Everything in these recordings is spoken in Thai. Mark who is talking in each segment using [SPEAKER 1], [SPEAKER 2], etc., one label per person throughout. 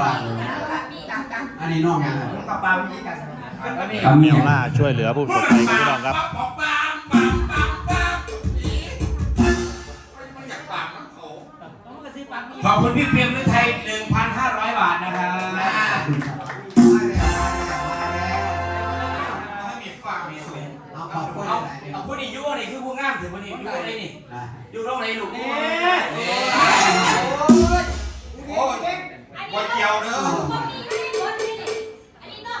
[SPEAKER 1] ว่าอันนี้น้องยังไง
[SPEAKER 2] กับปลาวิธีการสนับสนุน
[SPEAKER 3] คำเมียวล่าช่วยเหลือผู้ประสบภัยครับพี่น้องครับ
[SPEAKER 4] ขอบคุณพี่เพียมฤทัย1,500 บาทนะครับมีฝากมีส่ง
[SPEAKER 1] เอาขอบคุณ
[SPEAKER 4] เอา
[SPEAKER 1] หลายๆ
[SPEAKER 4] เอาผู้นี้ยุ่งนี่คือผู้งามถือผู้นี้ยุ่งอะไรนี่
[SPEAKER 1] นะ
[SPEAKER 4] ยุ่งตรงไหนลูก
[SPEAKER 2] เนี่
[SPEAKER 4] เนี่ย
[SPEAKER 2] ย
[SPEAKER 4] โอ้ยวันเดียวเด้อ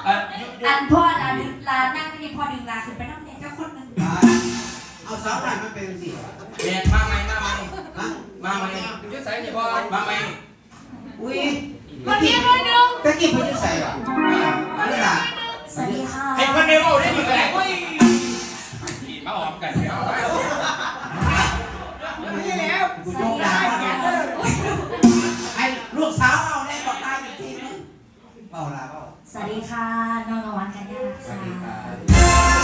[SPEAKER 4] อัน
[SPEAKER 5] อันพ่อลาดึงลานั่งที่นี่พ่อดึงลาขึ้นไปนั่งเนี่ยเจ้าคนหนึง
[SPEAKER 1] เอาสาวหน่อยมันเป็นสิ
[SPEAKER 4] เมียมาไหมมาไหมมาไหม
[SPEAKER 2] ยืดสายนี่บอ
[SPEAKER 4] มาไหม
[SPEAKER 1] อุ้ย
[SPEAKER 5] คนเดียวเลยหนึ่ง
[SPEAKER 1] ตะกี้เพิ่งจะใส่หรอไม่ล่ะ
[SPEAKER 5] สวัสดีค่ะ
[SPEAKER 4] เห็นคนเดียวได้ดีกัน
[SPEAKER 5] ค่ะน้องนวันกันยาค่ะ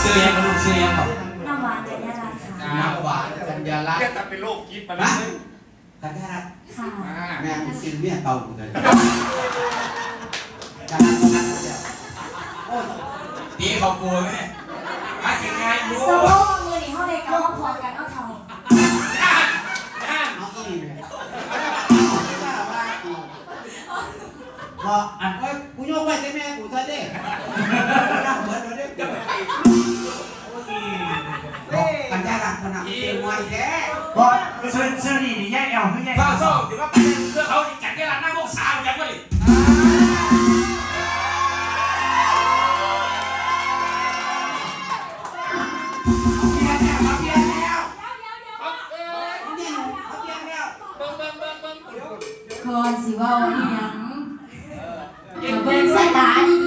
[SPEAKER 4] เสื้อยังกับลูกเสื้อยังกับ
[SPEAKER 5] น้องนวันกันยาค่ะ
[SPEAKER 1] น้ำหวานกัญญาลักษ
[SPEAKER 4] เรียก
[SPEAKER 1] ณ์
[SPEAKER 4] แต่เป็นโรคคิดมา
[SPEAKER 1] นะ
[SPEAKER 4] แล้ว
[SPEAKER 1] กัญญาลักษณ์
[SPEAKER 5] ค่ะ
[SPEAKER 1] แม่กูซิลเมียเก่ากูเลยโอ้ย
[SPEAKER 4] ตีเขากลัวไหมมาสิไงรู้
[SPEAKER 5] สโลมือนี่เขาเลยกับว่าพอกันเอาท่า
[SPEAKER 1] เอาอีกเลยพออันาลักษณ์มันหนักเสียงไว้แท้
[SPEAKER 2] บอลเสื้อเสื้อนี่นี่แย่เอวขึ้นแย่
[SPEAKER 4] ข้าวส้มถือว่าเป็นเพื่อเขาจัดได้ร้านหน้าพวกสาวจังวะดิ
[SPEAKER 1] เพียงแล้วเพียงแล้วเพียงแล้ว
[SPEAKER 5] ก่อนสิว่าอีหยังอย่าเบิ่งสายตาดีๆเด้อเด้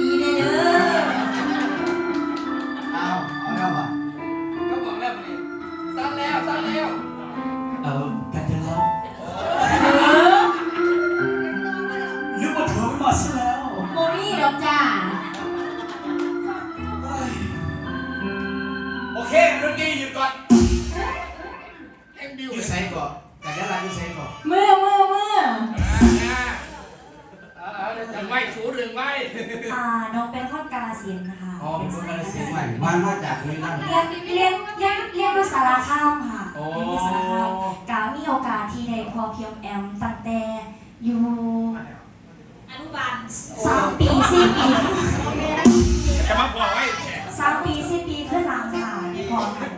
[SPEAKER 2] สิน
[SPEAKER 4] ธุ์
[SPEAKER 5] นะคะ
[SPEAKER 1] อ๋อเป็นคนละเสียงใหม่บ้านมาจากนี่นั่น
[SPEAKER 5] เรียนเรียนเรียนเรียนภาษาลาข้ามค่ะเรียนภาษาลาข้ามกามีโอกาสที่ได้พอเพียงแอมตั้งแต่อยู่อนุบาลสามปีสี่ปี
[SPEAKER 4] จะมาบอกไว้
[SPEAKER 5] สามปีสี่ปีขึ้นหลังค่ะที่พอกัน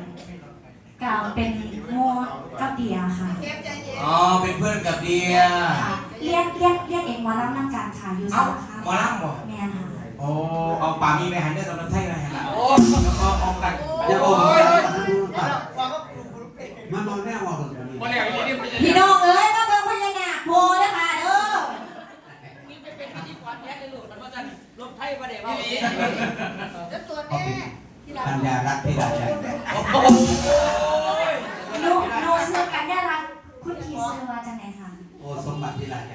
[SPEAKER 5] กาเป็นโมกับเดียค่ะ
[SPEAKER 4] อ๋อเป็นเพื่อนกับเดีย
[SPEAKER 5] ค่ะเรียนเรียนเรียนเองมาล่ำนั่งการค่ะอยู่สา
[SPEAKER 4] เอ้า
[SPEAKER 5] ขา
[SPEAKER 4] หมอลำบ่
[SPEAKER 5] แม่นค่ะ
[SPEAKER 4] โอ้เอาป่ามีไปหันเด้อกับน้ำไทยไปหันละ
[SPEAKER 2] โอ้
[SPEAKER 4] แล้วก็ออกกัน
[SPEAKER 1] อย่าโอ้
[SPEAKER 2] โอ้
[SPEAKER 1] ย
[SPEAKER 2] ย
[SPEAKER 1] มันนอนแน่ว่าคนนี้
[SPEAKER 2] มาแล้วนี่มันจะ
[SPEAKER 5] พี่น้องเอ้ยมาเบิ่งพญานาคโพนะคะเด้อ
[SPEAKER 2] นี่เป็นพิธีกรแท้เลยลูกมันว่าจะลบไทยประเดี๋ยว
[SPEAKER 1] เขาเป็นกัญญาลักษณ์ที่ได้ใจ
[SPEAKER 4] โอ้ย
[SPEAKER 5] หนูหนูซื้อกันได้รักคุณพี่ซื้อมาจากไหนคะ
[SPEAKER 1] โอ้สมบัติที่ได้ใจ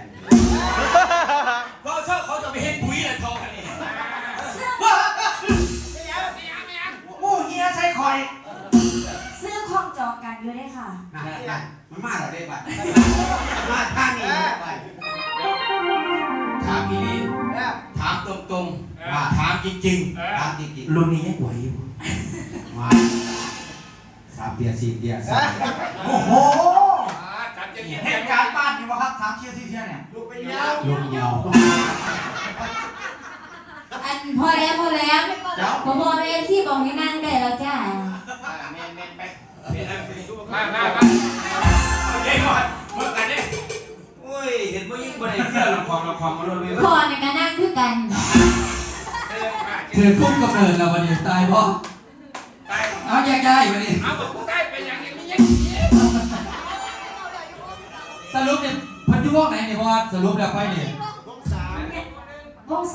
[SPEAKER 4] เพราะชอบเขาจะไปเห็นปุ๋ยอะไรทองกันนี่
[SPEAKER 5] ซื้ กันอยู่ได้ค่ะ
[SPEAKER 1] นะนะมันมาแล้วได้บัตรมาท่านี้ไป
[SPEAKER 4] ถามอีลีถามตรงๆว่าถามจริง
[SPEAKER 1] ตามจริง
[SPEAKER 4] ๆรุ่นนี้ยังไหวอยู่
[SPEAKER 1] ๆมาสามเบียร์สี่เบียร์สาม
[SPEAKER 4] โอ้โห
[SPEAKER 2] เหตุการณ์บ้านนี่วะครับสามเชียร์สี่เชียร์เนี่ยลูกไปยาว
[SPEAKER 1] ลุงเหี่ยว
[SPEAKER 5] อันพอแล้วพอแล้วพอพอเอซี่บอกให้นั่งได้แล้วจ้า
[SPEAKER 4] เมน เมนไป
[SPEAKER 2] มามามา
[SPEAKER 4] เฮ้ยก่อนมึงกันดิโอ้ยเห็นว่ายิ่งบริเสื้อละครละครมาเลย
[SPEAKER 5] พอเนี่ยก็นั่งคือกัน
[SPEAKER 6] ถือคุ้มกำเนิดเราวันนี้ตายเพราะ
[SPEAKER 4] ตาย
[SPEAKER 6] เอาแยกย้ายวันนี้
[SPEAKER 2] เอาบอกกูได้เป็นอย่างนี้ไม่ยัง
[SPEAKER 6] สรุปเนี่ยพันธุวงไหนเนี่ยเพราะว่าสรุปแล้วไปเนี่ยว
[SPEAKER 5] งสา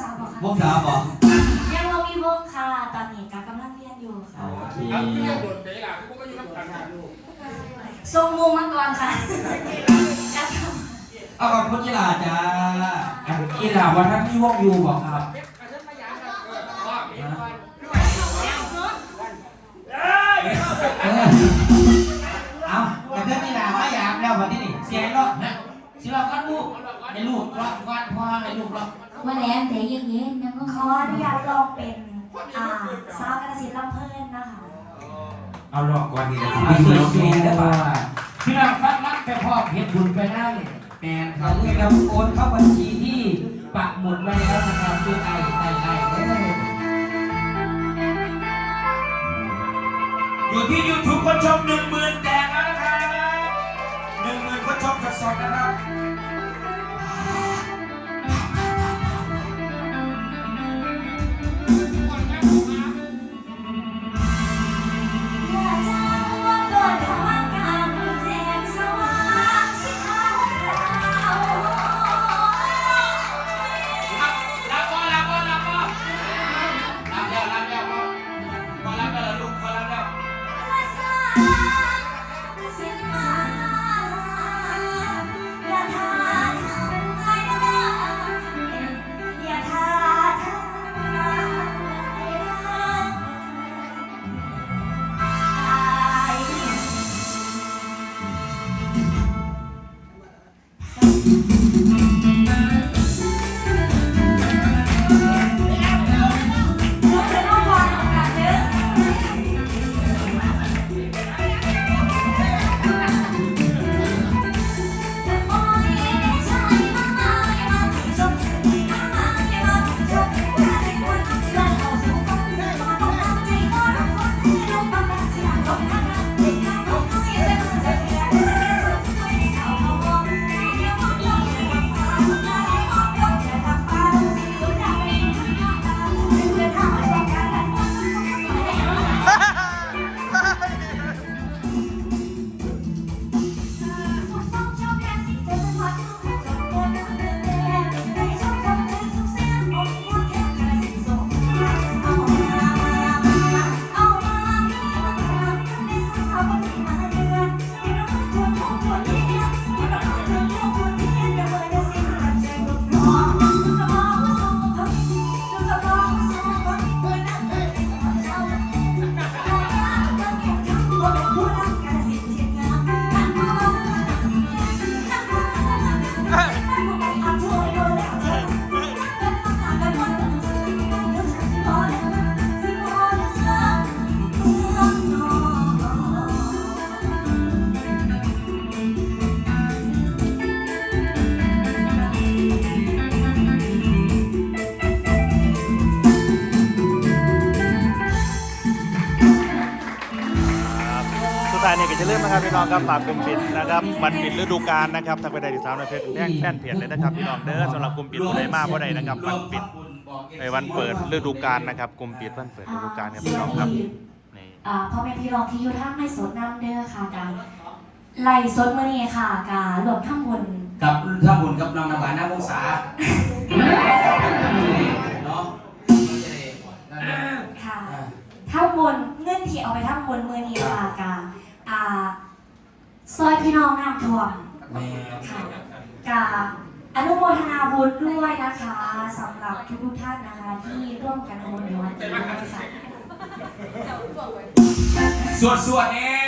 [SPEAKER 5] วบอกค่ะ
[SPEAKER 6] วงสามบอ ก
[SPEAKER 5] ยังเรามีวงค่ะ ตอนนี้กำลังเรียนอยู่ค่ะ
[SPEAKER 2] เอาเรื่องบทเดี๋ยวล่ะกูก็อยู่น้ำกัน
[SPEAKER 5] ทรงมุมมาก่อนค่ะ
[SPEAKER 6] เอาขอบคุณกีฬาจ้า
[SPEAKER 4] กีฬาวันนั้นที่วงอยู่บอกครับ
[SPEAKER 6] เออเอาแต่เธอกีฬาไม่อยากแล้ววันที่นี่เสียงเนาะสิเรากันลูก
[SPEAKER 2] เอาละวัน
[SPEAKER 6] ให้ลูกล็อกวัดพ่อให้ลูกล็อก
[SPEAKER 7] ว่าแล้วแต่เย็นๆนะก็ขออนุญาตลองเป็นอ่าสาวกระสินลำเพลินนะคะ
[SPEAKER 5] เอาลอกก่อนดีนะ
[SPEAKER 6] เอาสวยๆได้ป่ะพี่น้องฟังรักแต่พ่อเพียรบุญไปได้แมนครับเลยครับโอนเข้าบัญชีที่ปักหมุดไว้แล้วนะครับคือไอไอไอไว้เลย
[SPEAKER 5] อยู่ที่ YouTube คนชมหนึ่งหมื่นแตกแล้วนะครับหนึ่งหมื่นคนชมสดๆนะครับ
[SPEAKER 3] and how สุดท้ายนี่ก็จะเริ่าลืมนะครับพี่น้องครับฝากกลุ่มปิดนะครับวันปิดฤดูกาลนะครับทางไปได้ที่สามในเพจแป้งแป้นเพจเลยนะครับพี่น้องเด้อสำหรับกลุ่มปิดผู้ใดมาผู้ใดนะครับวันปิดในวันเปิดฤดูกาลนะครับกลุ่มปิดวันเปิดฤดูกาลครับพี่น้องครับนี่
[SPEAKER 7] อ่าพ่อแม่พี่น้องที่อยู่ทางในสดน้ำเด้อค่ะการไล่สดมื้อนี้ค่ะการรวมทั้งบน
[SPEAKER 4] กับถ้าบุญกับน้องน้ำหวานน้ำวงศาเนาะ
[SPEAKER 7] ค่ะทั้งบนเงื่อนที่เอาไปทั้งบนมื้อนี้ค่ะการ อ่าซอยพี่น้องน้ำท่วม
[SPEAKER 4] แม่
[SPEAKER 7] ค่ะกาอนุโมทนาบุญด้วยนะคะสำหรับทุกๆท่านนะคะที่ร่วมกันทำบุญในวันนี้ด้วยค่ะ
[SPEAKER 5] สวดสวดๆเนี่ย